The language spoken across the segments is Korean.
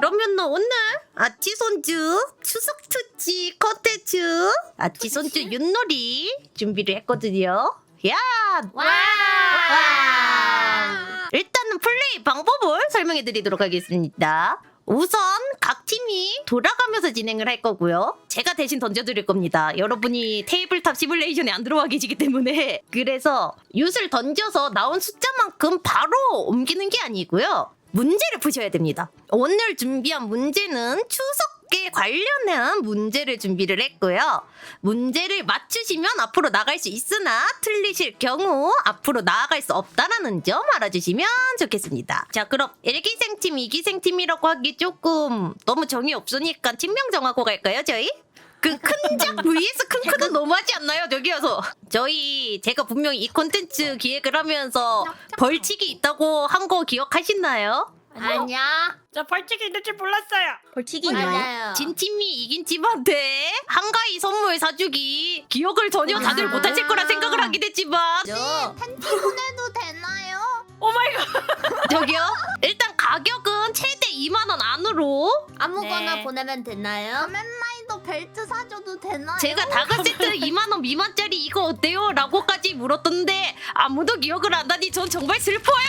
그러면 오늘 아치손주 추석 특집 컨텐츠 아치손주 윷놀이 준비를 했거든요. 야! 와! 일단은 플레이 방법을 설명해 드리도록 하겠습니다. 우선 각 팀이 돌아가면서 진행을 할 거고요. 제가 대신 던져드릴 겁니다. 여러분이 테이블탑 시뮬레이션에 안 들어와 계시기 때문에 그래서 윷을 던져서 나온 숫자만큼 바로 옮기는 게 아니고요. 문제를 푸셔야 됩니다. 오늘 준비한 문제는 추석에 관련한 문제를 준비를 했고요. 문제를 맞추시면 앞으로 나갈 수 있으나 틀리실 경우 앞으로 나아갈 수 없다라는 점 알아주시면 좋겠습니다. 자, 그럼 1기생팀, 2기생팀이라고 하기 조금 너무 정이 없으니까 팀명 정하고 갈까요, 저희? 그 큰작 vs 큰 크는 너무하지 않나요? 저기여서 저희 제가 분명히 이 콘텐츠 기획을 하면서 벌칙이 있다고 한 거 기억하시나요? 아니야. 저 벌칙이 있는 줄 몰랐어요. 벌칙이 있나요? 맞아요. 진 팀이 이긴 팀한테 한가위 선물 사주기 기억을 전혀 다들 아. 못하실 거라 생각을 하긴 했지만 저 팬티 보내도 되나요? 오 마이 갓. 저기요 일단 최대 2만 원 안으로 아무거나 네. 보내면 되나요? 가면라이더 벨트 사줘도 되나요? 제가 다가 세트 2만 원 미만짜리 이거 어때요? 라고까지 물었던데 아무도 기억을 안 하니 전 정말 슬퍼요.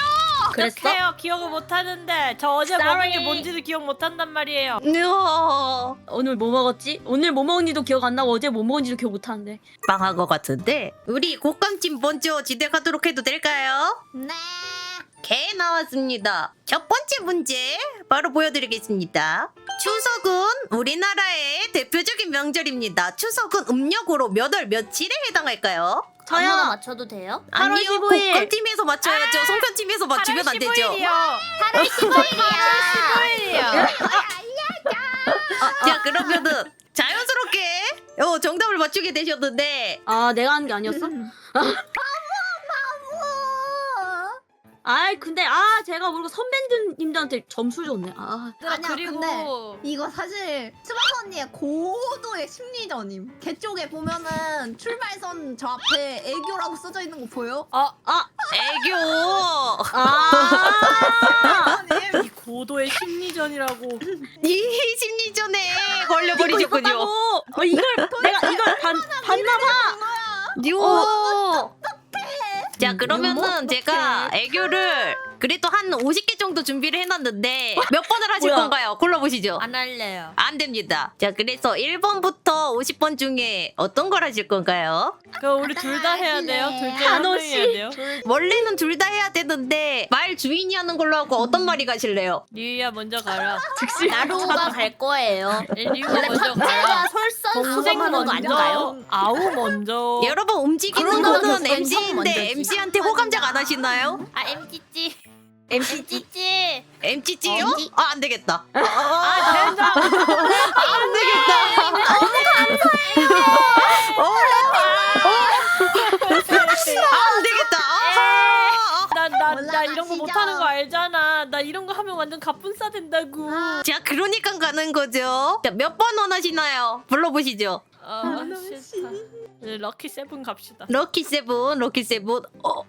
그랬어? 해요. 기억을 못 하는데 저 어제 먹은 게. 뭔지도 기억 못 한단 말이에요. 으어, 오늘 뭐 먹었지? 오늘 뭐 먹은지도 기억 안 나고 어제 뭐 먹은지도 기억 못 하는데. 빵한 것 같은데 우리 곶감찜 먼저 진행하도록 해도 될까요? 네. 개 나왔습니다. 첫 번째 문제 바로 보여드리겠습니다. 추석은 우리나라의 대표적인 명절입니다. 추석은 음력으로 몇 월 며칠에 해당할까요? 저요. 맞춰도 돼요? 8월 아니요, 15일. 곶감팀에서 맞춰야죠. 송편팀에서 맞추면 안 되죠. 15일이요. 8월 15일이야. 15일이요. 자 그러면은 자연스럽게 어, 정답을 맞추게 되셨는데 아 내가 한 게 아니었어? 아이 근데 아 제가 모르고 선배님들한테 점수 줬네. 아 아니야, 그리고 근데 이거 사실 스마트 언니의 고도의 심리전임. 걔 쪽에 보면은 출발선 저 앞에 애교라고 써져 있는 거 보여? 어, 애교 아. 이 고도의 심리전이라고. 이 심리전에 걸려버리셨군요. 어 이걸 내가 이걸 반 봤나봐. 요. 자 음, 그러면은. 제가 애교를 그래도 한 50개 정도 준비를 해놨는데 몇 번을 하실 뭐야? 건가요? 골라보시죠. 안 할래요. 안 됩니다. 자 그래서 1번부터 50번 중에 어떤 걸 하실 건가요? 그 우리 둘 다 해야 돼요. 둘 중에 한호 씨. 해야 돼요. 원래는 둘 다 해야 되는데 말 주인이 하는 걸로 하고 어떤 말이 가실래요? 리유야 먼저 가라. 즉시 나루가 갈 거예요. 리유가 원래 먼저 가라. 솔 거 아닌가요? 아우 먼저. 여러분 움직이는 거는 MC인데. MC한테 호감작 안 하시나요? 아 MCC. MCC. MC지요? 아 안 되겠다. 아 된다. 안 되겠다. 아, 안 되겠다. 아. 나거 못하는 거 알잖아. 나 이런 거 하면 완전 갑분싸 된다고. 자, 그러니까 가는 거죠. 자, 몇번 원하시나요? 불러보시죠. 아 싫다. 네, 럭키 세븐 갑시다. 럭키 세븐, 럭키 세븐. 어,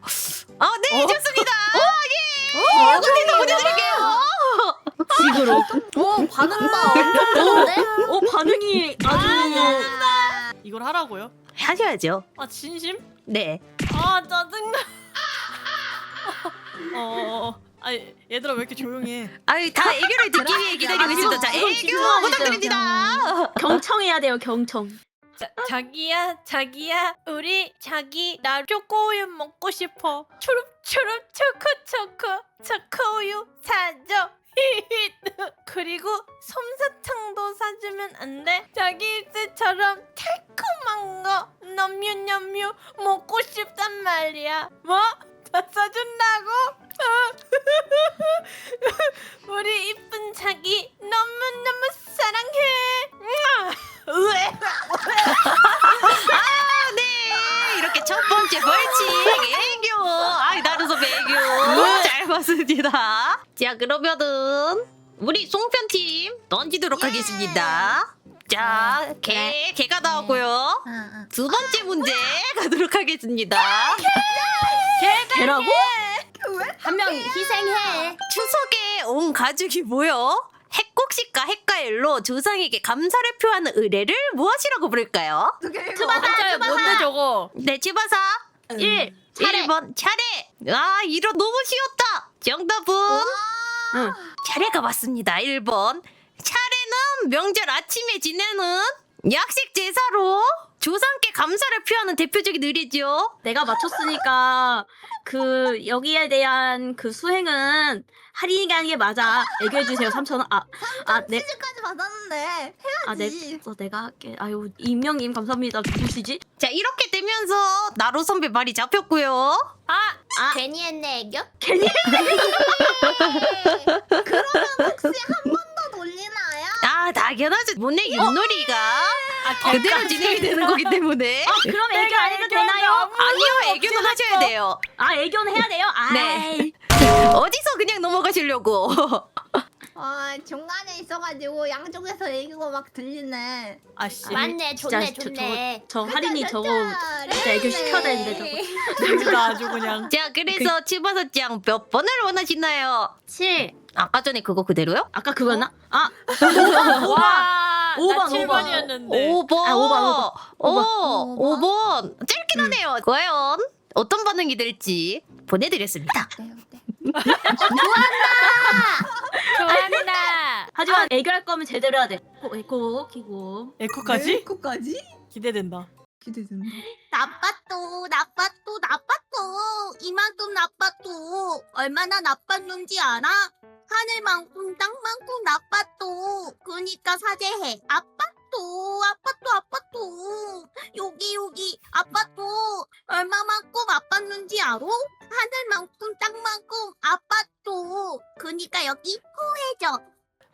아, 네, 좋습니다. 아, 예. 여기서 보내드릴게요. 오 반응 봐. 엄청 좋은데? 어 반응이 아주 이걸 하라고요? 하셔야죠. 아 진심? 네. 아 짜증나. 어, 어, 어. 아 얘들아 왜 이렇게 조용해? 아유, 다 애교를 듣기 위해 기다리고 있습니다. 자, 이건 애교 지금 부탁드립니다. 경청해야 돼요 경청. 자, 자기야 자기야 우리 자기 나 초코우유 먹고 싶어. 추룹추룹 초코초코 초코우유 사줘. 그리고 솜사탕도 사주면 안 돼? 자기 입술처럼 달콤한 거 넘뮤넘뮤 먹고 싶단 말이야. 뭐? 다 사준다고? 우리 이쁜 자기 너무너무 사랑해. 아, 네. 이렇게 첫 번째 벌칙 애교. 아이, 나루 선배 애교. 잘 봤습니다. 자, 그러면은 우리 송편 팀 던지도록 예. 하겠습니다. 자, 개, 개가 나오고요. 응, 응. 두 번째 문제 가도록 하겠습니다. 개라고? 왜? 한명 희생해. 추석에 온 가족이 모여 핵국 스타일로 조상에게 감사를 표하는 의례를 무엇이라고 부를까요? 진짜야 뭔데 저거? 네, 치바사. 1. 차례. 1번 차례. 아, 이거 너무 쉬웠다. 정답은 응. 차례가 맞습니다. 1번. 차례는 명절 아침에 지내는 약식 제사로 조상께 감사를 표하는 대표적인 의례죠. 내가 맞췄으니까 그 여기에 대한 그 수행은 할인이 하는 게 맞아. 애교해 주세요. 3천 원. 아, 아, 네. 치즈까지 받았는데 아, 네. 해야지. 어, 내가 할게. 아유, 임명님 감사합니다. 누구시지? 자, 이렇게 되면서 나로 선배 말이 잡혔고요. 아 괜히 했네 애교? 그러면 혹시 한 번? 아, 당연하죠. 모네 윷놀이가 아, 그대로 진행이 되는 거기 때문에. 아, 그럼 애교 안 해도 되나요? 아니요, 애교는 하셔야 돼요. 아, 애교는 해야 돼요? 아, 네. 어디서 그냥 넘어가시려고. 아 중간에 있어가지고 양쪽에서 애교가 막 들리네. 아씨. 맞네 진짜 좋네 저- 좋네 저 할인이 저거 진짜 애교 시켜야 되는데 저거. 내가 아주 그냥. 자, 그래서 치바사짱 몇 번을 원하시나요? 7. 아까 전에 그거 그대로요? 아까 그거였나? 아, 와. 오번, 나 오번. 7번이었는데. 5번. 아, 오번, 오번. 오, 5번. 짧긴 하네요. 과연 어떤 반응이 될지 보내드렸습니다. 네, 네. 좋아한다. 하지만 애교할 거면 제대로 해야 돼. 고, 에코, 키고. 에코까지? 에코까지? 기대된다. 기대된다. 나빴도 나빴도 나빴도 이만큼 나빴 도 얼마나 나빴는지 알아? 하늘만큼 땅만큼 나빴도 그니까 사죄해 아빠도 아빠도 아빠도 여기 여기 아빠도 얼마만큼 아팠는지 알아? 하늘만큼 땅만큼 아빠도 그니까 여기 호해줘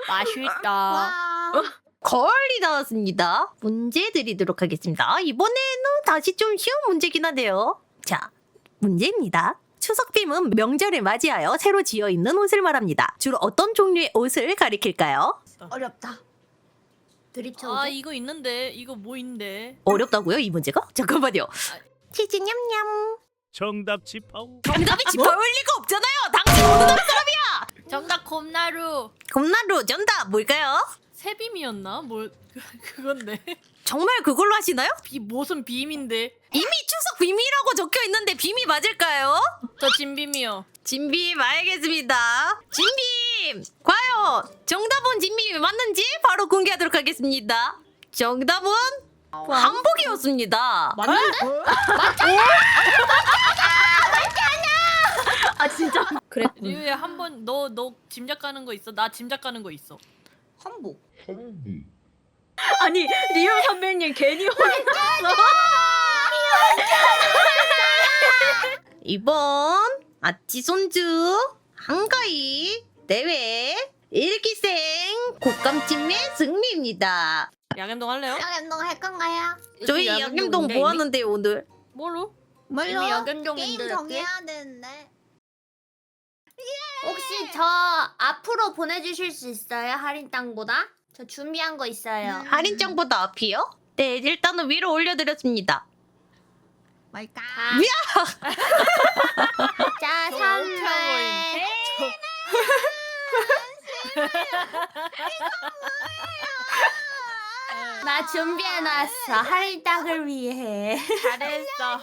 맛있다. 와. 거울이 나왔습니다. 문제 드리도록 하겠습니다. 아, 이번에는 다시 좀 쉬운 문제긴 한데요. 자, 문제입니다. 추석빔은 명절을 맞이하여 새로 지어 입는 옷을 말합니다. 주로 어떤 종류의 옷을 가리킬까요? 어렵다. 드립쳐 아 이거 있는데 이거 뭐 있는데? 어렵다고요, 이 문제가? 잠깐만요. 치즈 냠냠. 정답 짚어 정답이 짚어올 리가 없잖아요. 당신 어느 나라 사람이야? 정답 곰나루. 겁나루 정답 뭘까요? 세빔이었나? 뭘 그건데. 정말 그걸로 하시나요? 비 무슨 빔인데? 이미 추석 빔이라고 적혀 있는데 빔이 맞을까요? 저 진빔이요. 진빔 알겠습니다. 진빔 과연 정답은 진빔이 맞는지 바로 공개하도록 하겠습니다. 정답은 한복이었습니다. 맞는데? 아, 진짜. 그랬군. 리우야 한 번 너 너 짐작 가는 거 있어? 나 짐작 가는 거 있어. 한복. 아니, 리오 선배님 괜히 혼났어. 이번 아치손주 한가위 대회 일기생 곶감찜의 승리입니다. 야겜동 할래요? 양현동 할 건가요? 저희 야김동 뭐 하는데 오늘? 뭐로? 뭘로? 이미 게임? 정해야 되는데. 혹시 저 앞으로 보내주실 수 있어요 할인 땅보다? 저 준비한 거 있어요 음. 할인장보다 앞이요? 네, 일단은 위로 올려드렸습니다. 뭘까? 자저 선물 오케이 나 준비해놨어 할인 땅을 위해 잘했어.